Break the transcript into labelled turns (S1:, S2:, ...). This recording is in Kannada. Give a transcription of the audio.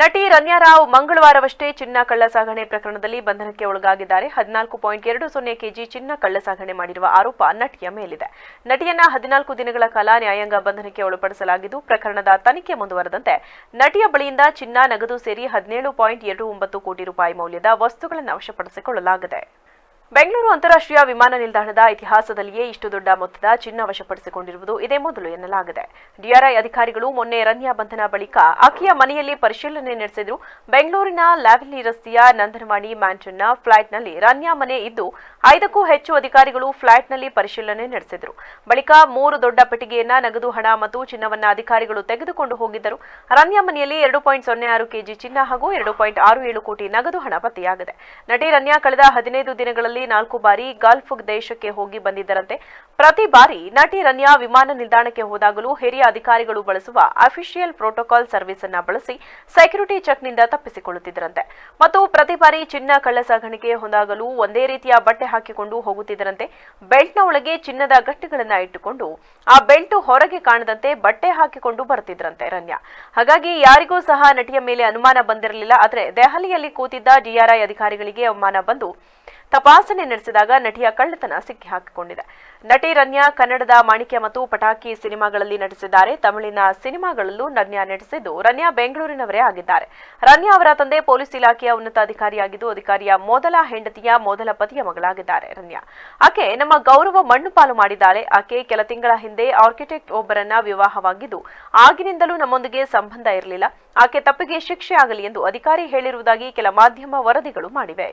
S1: ನಟಿ ರನ್ಯಾರಾವ್ ಮಂಗಳವಾರವಷ್ಟೇ ಚಿನ್ನ ಕಳ್ಳ ಸಾಗಣೆ ಪ್ರಕರಣದಲ್ಲಿ ಬಂಧನಕ್ಕೆ ಒಳಗಾಗಿದ್ದಾರೆ. ಹದಿನಾಲ್ಕು ಪಾಯಿಂಟ್ ಎರಡು ಸೊನ್ನೆ ಕೆಜಿ ಚಿನ್ನ ಕಳ್ಳ ಸಾಗಣೆ ಮಾಡಿರುವ ಆರೋಪ ನಟಿಯ ಮೇಲಿದೆ. ನಟಿಯನ್ನ ಹದಿನಾಲ್ಕು ದಿನಗಳ ಕಾಲ ನ್ಯಾಯಾಂಗ ಬಂಧನಕ್ಕೆ ಒಳಪಡಿಸಲಾಗಿದ್ದು, ಪ್ರಕರಣದ ತನಿಖೆ ಮುಂದುವರೆದಂತೆ ನಟಿಯ ಬಳಿಯಿಂದ ಚಿನ್ನ ನಗದು ಸೇರಿ ಹದಿನೇಳು ಪಾಯಿಂಟ್ ಎರಡು ಒಂಬತ್ತು ಕೋಟಿ ರೂಪಾಯಿ ಮೌಲ್ಯದ ವಸ್ತುಗಳನ್ನು ವಶಪಡಿಸಿಕೊಳ್ಳಲಾಗಿದೆ. ಬೆಂಗಳೂರು ಅಂತಾರಾಷ್ಟ್ರೀಯ ವಿಮಾನ ನಿಲ್ದಾಣದ ಇತಿಹಾಸದಲ್ಲಿಯೇ ಇಷ್ಟು ದೊಡ್ಡ ಮೊತ್ತದ ಚಿನ್ನ ವಶಪಡಿಸಿಕೊಂಡಿರುವುದು ಇದೇ ಮೊದಲು ಎನ್ನಲಾಗಿದೆ. ಡಿಆರ್ಐ ಅಧಿಕಾರಿಗಳು ಮೊನ್ನೆ ರನ್ಯಾ ಬಂಧನ ಬಳಿಕ ಆಕೆಯ ಮನೆಯಲ್ಲಿ ಪರಿಶೀಲನೆ ನಡೆಸಿದ್ರು. ಬೆಂಗಳೂರಿನ ಲ್ಯಾವಿಲಿ ರಸ್ತೆಯ ನಂದನವಾಣಿ ಮ್ಯಾನ್ಷನ್ನ ಫ್ಲಾಟ್ನಲ್ಲಿ ರನ್ಯಾ ಮನೆ ಇದ್ದು, ಐದಕ್ಕೂ ಹೆಚ್ಚು ಅಧಿಕಾರಿಗಳು ಫ್ಲಾಟ್ನಲ್ಲಿ ಪರಿಶೀಲನೆ ನಡೆಸಿದ್ರು. ಬಳಿಕ ಮೂರು ದೊಡ್ಡ ಪೆಟ್ಟಿಗೆಯನ್ನ ನಗದು ಹಣ ಮತ್ತು ಚಿನ್ನವನ್ನ ಅಧಿಕಾರಿಗಳು ತೆಗೆದುಕೊಂಡು ಹೋಗಿದ್ದರು. ರನ್ಯಾ ಮನೆಯಲ್ಲಿ ಎರಡು ಪಾಯಿಂಟ್ ಸೊನ್ನೆ ಆರು ಕೆಜಿ ಚಿನ್ನ ಹಾಗೂ ಎರಡು ಪಾಯಿಂಟ್ ಆರು ಏಳು ಕೋಟಿ ನಗದು ಹಣ ಪತ್ತೆಯಾಗಿದೆ. ನಟಿ ರನ್ಯಾ ಕಳೆದ ಹದಿನೈದು ದಿನಗಳಲ್ಲಿ ನಾಲ್ಕು ಬಾರಿ ಗಲ್ಫ್ ದೇಶಕ್ಕೆ ಹೋಗಿ ಬಂದಿದ್ದರಂತೆ. ಪ್ರತಿ ಬಾರಿ ನಟಿ ರನ್ಯಾ ವಿಮಾನ ನಿಲ್ದಾಣಕ್ಕೆ ಹೋದಾಗಲೂ ಹಿರಿಯ ಅಧಿಕಾರಿಗಳು ಬಳಸುವ ಅಫಿಷಿಯಲ್ ಪ್ರೋಟೋಕಾಲ್ ಸರ್ವಿಸ್ ಅನ್ನ ಬಳಸಿ ಸೆಕ್ಯೂರಿಟಿ ಚೆಕ್ನಿಂದ ತಪ್ಪಿಸಿಕೊಳ್ಳುತ್ತಿದ್ದರಂತೆ. ಮತ್ತು ಪ್ರತಿ ಬಾರಿ ಚಿನ್ನ ಕಳ್ಳ ಸಾಗಾಣಿಕೆ ಹೊಂದಾಗಲೂ ಒಂದೇ ರೀತಿಯ ಬಟ್ಟೆ ಹಾಕಿಕೊಂಡು ಹೋಗುತ್ತಿದ್ದರಂತೆ. ಬೆಲ್ಟ್ನ ಒಳಗೆ ಚಿನ್ನದ ಗಟ್ಟಿಗಳನ್ನ ಇಟ್ಟುಕೊಂಡು ಆ ಬೆಲ್ಟ್ ಹೊರಗೆ ಕಾಣದಂತೆ ಬಟ್ಟೆ ಹಾಕಿಕೊಂಡು ಬರ್ತಿದ್ರಂತೆ ರನ್ಯಾ. ಹಾಗಾಗಿ ಯಾರಿಗೂ ಸಹ ನಟಿಯ ಮೇಲೆ ಅನುಮಾನ ಬಂದಿರಲಿಲ್ಲ. ಆದರೆ ದೆಹಲಿಯಲ್ಲಿ ಕೂತಿದ್ದ ಡಿಆರ್ಐ ಅಧಿಕಾರಿಗಳಿಗೆ ಅವಮಾನ ಬಂದು ತಪಾಸಣೆ ನಡೆಸಿದಾಗ ನಟಿಯ ಕಳ್ಳತನ ಸಿಕ್ಕಿ ಹಾಕಿಕೊಂಡಿದೆ ನಟಿ ರನ್ಯಾ ಕನ್ನಡದ ಮಾಣಿಕ್ಯ ಮತ್ತು ಪಟಾಕಿ ಸಿನಿಮಾಗಳಲ್ಲಿ ನಟಿಸಿದ್ದಾರೆ. ತಮಿಳಿನ ಸಿನಿಮಾಗಳಲ್ಲೂ ರನ್ಯಾ ನಟಿಸಿದ್ದು ರನ್ಯಾ ಬೆಂಗಳೂರಿನವರೇ ಆಗಿದ್ದಾರೆ. ರನ್ಯಾ ಅವರ ತಂದೆ ಪೊಲೀಸ್ ಇಲಾಖೆಯ ಉನ್ನತ ಅಧಿಕಾರಿಯಾಗಿದ್ದು, ಅಧಿಕಾರಿಯ ಮೊದಲ ಹೆಂಡತಿಯ ಮೊದಲ ಪತಿಯ ಮಗಳಾಗಿದ್ದಾರೆ ರನ್ಯಾ. ಆಕೆ ನಮ್ಮ ಗೌರವ ಮಣ್ಣು ಪಾಲು ಮಾಡಿದ್ದಾಳೆ. ಆಕೆ ಕೆಲ ತಿಂಗಳ ಹಿಂದೆ ಆರ್ಕಿಟೆಕ್ಟ್ ಒಬ್ಬರನ್ನ ವಿವಾಹವಾಗಿದ್ದು, ಆಗಿನಿಂದಲೂ ನಮ್ಮೊಂದಿಗೆ ಸಂಬಂಧ ಇರಲಿಲ್ಲ. ಆಕೆ ತಪ್ಪಿಗೆ ಶಿಕ್ಷೆ ಆಗಲಿ ಎಂದು ಅಧಿಕಾರಿ ಹೇಳಿರುವುದಾಗಿ ಕೆಲ ಮಾಧ್ಯಮ ವರದಿಗಳು ಮಾಡಿವೆ.